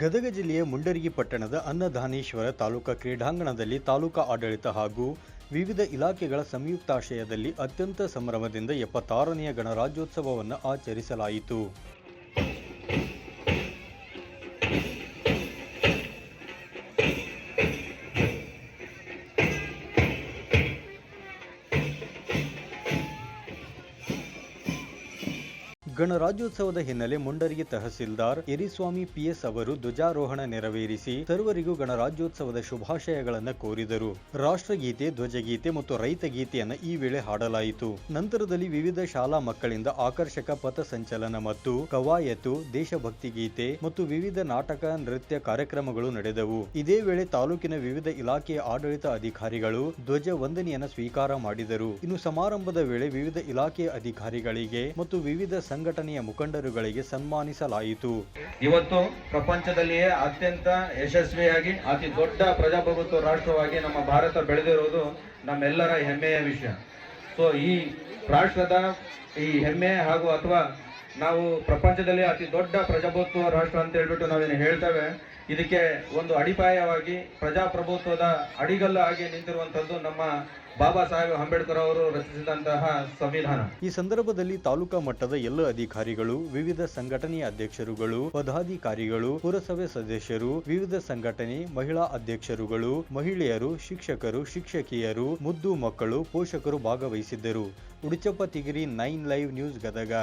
ಗದಗ ಜಿಲ್ಲೆಯ ಮುಂಡರಗಿ ಪಟ್ಟಣದ ಅನ್ನದಾನೇಶ್ವರ ತಾಲೂಕಾ ಕ್ರೀಡಾಂಗಣದಲ್ಲಿ ತಾಲೂಕಾ ಆಡಳಿತ ಹಾಗೂ ವಿವಿಧ ಇಲಾಖೆಗಳ ಸಂಯುಕ್ತಾಶ್ರಯದಲ್ಲಿ ಅತ್ಯಂತ ಸಂಭ್ರಮದಿಂದ ಎಪ್ಪತ್ತಾರನೆಯ ಗಣರಾಜ್ಯೋತ್ಸವವನ್ನು ಆಚರಿಸಲಾಯಿತು. ಗಣರಾಜ್ಯೋತ್ಸವದ ಹಿನ್ನೆಲೆ ಮುಂಡರಿಗೆ ತಹಸೀಲ್ದಾರ್ ಎರಿಸ್ವಾಮಿ ಪಿಎಸ್ ಅವರು ಧ್ವಜಾರೋಹಣ ನೆರವೇರಿಸಿ ಸರ್ವರಿಗೂ ಗಣರಾಜ್ಯೋತ್ಸವದ ಶುಭಾಶಯಗಳನ್ನು ಕೋರಿದರು. ರಾಷ್ಟ್ರಗೀತೆ, ಧ್ವಜಗೀತೆ ಮತ್ತು ರೈತ ಗೀತೆಯನ್ನು ಈ ವೇಳೆ ಹಾಡಲಾಯಿತು. ನಂತರದಲ್ಲಿ ವಿವಿಧ ಶಾಲಾ ಮಕ್ಕಳಿಂದ ಆಕರ್ಷಕ ಪಥಸಂಚಲನ ಮತ್ತು ಕವಾಯತು, ದೇಶಭಕ್ತಿ ಗೀತೆ ಮತ್ತು ವಿವಿಧ ನಾಟಕ, ನೃತ್ಯ ಕಾರ್ಯಕ್ರಮಗಳು ನಡೆದವು. ಇದೇ ವೇಳೆ ತಾಲೂಕಿನ ವಿವಿಧ ಇಲಾಖೆಯ ಆಡಳಿತ ಅಧಿಕಾರಿಗಳು ಧ್ವಜ ವಂದನೆಯನ್ನು ಸ್ವೀಕಾರ ಮಾಡಿದರು. ಇನ್ನು ಸಮಾರಂಭದ ವೇಳೆ ವಿವಿಧ ಇಲಾಖೆಯ ಅಧಿಕಾರಿಗಳಿಗೆ ಮತ್ತು ವಿವಿಧ ಸಂಘಟನೆಯ ಮುಖಂಡರುಗಳಿಗೆ ಸನ್ಮಾನಿಸಲಾಯಿತು. ಇವತ್ತು ಪ್ರಪಂಚದಲ್ಲಿಯೇ ಅತ್ಯಂತ ಯಶಸ್ವಿಯಾಗಿ, ಅತಿ ದೊಡ್ಡ ಪ್ರಜಾಪ್ರಭುತ್ವ ರಾಷ್ಟ್ರವಾಗಿ ನಮ್ಮ ಭಾರತ ಬೆಳೆದಿರುವುದು ನಮ್ಮೆಲ್ಲರ ಹೆಮ್ಮೆಯ ವಿಷಯ. ಸೊ ಈ ರಾಷ್ಟ್ರದ ಈ ಹೆಮ್ಮೆ ಹಾಗೂ ಅಥವಾ ನಾವು ಪ್ರಪಂಚದಲ್ಲಿ ಅತಿ ದೊಡ್ಡ ಪ್ರಜಾಪ್ರಭುತ್ವ ರಾಷ್ಟ್ರ ಅಂತ ಹೇಳ್ಬಿಟ್ಟು ನಾವೇನು ಹೇಳ್ತೇವೆ, ಇದಕ್ಕೆ ಒಂದು ಅಡಿಪಾಯವಾಗಿ ಪ್ರಜಾಪ್ರಭುತ್ವದ ಅಡಿಗಲ್ಲು ಆಗಿ ನಿಂತಿರುವಂತದ್ದು ನಮ್ಮ ಬಾಬಾ ಸಾಹೇಬ್ ಅಂಬೇಡ್ಕರ್ ಅವರು ರಚಿಸಿದಂತಹ ಸಂವಿಧಾನ. ಈ ಸಂದರ್ಭದಲ್ಲಿ ತಾಲೂಕಾ ಮಟ್ಟದ ಎಲ್ಲ ಅಧಿಕಾರಿಗಳು, ವಿವಿಧ ಸಂಘಟನೆಯ ಅಧ್ಯಕ್ಷರುಗಳು, ಪದಾಧಿಕಾರಿಗಳು, ಪುರಸಭೆ ಸದಸ್ಯರು, ವಿವಿಧ ಸಂಘಟನೆ ಮಹಿಳಾ ಅಧ್ಯಕ್ಷರುಗಳು, ಮಹಿಳೆಯರು, ಶಿಕ್ಷಕರು, ಶಿಕ್ಷಕಿಯರು, ಮುದ್ದು ಮಕ್ಕಳು, ಪೋಷಕರು ಭಾಗವಹಿಸಿದ್ದರು. Uduchappa Tigiri nine live news Gadag